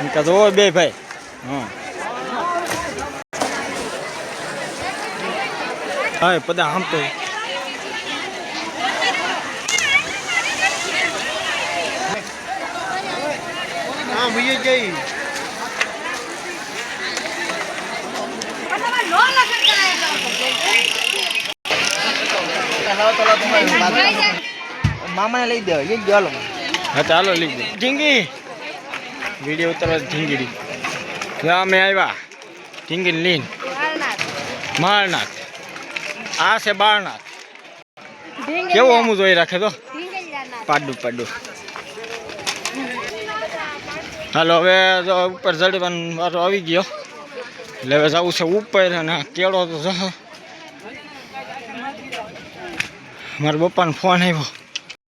એમ કે જો બે ભાઈ. હા. પદા આમ તો. હા જઈ. મામાને લઈ દે એ ગયો હા ચાલો લઈ દે. ઢીંગી વીડિયો ઉતરવા ઢીંગી રી અમે આવ્યા. ટીંગીન લીન માળનાથ. આ છે બાળનાથ. કેવું અમું જોઈ રાખે તો. પાડું પાડું. હાલો હવે જો ઉપર ચડવાનો વારો આવી ગયો. એટલે હવે જવું છે ઉપર અને કેળો તો જહ. મારા પપ્પાનો ફોન આવ્યો.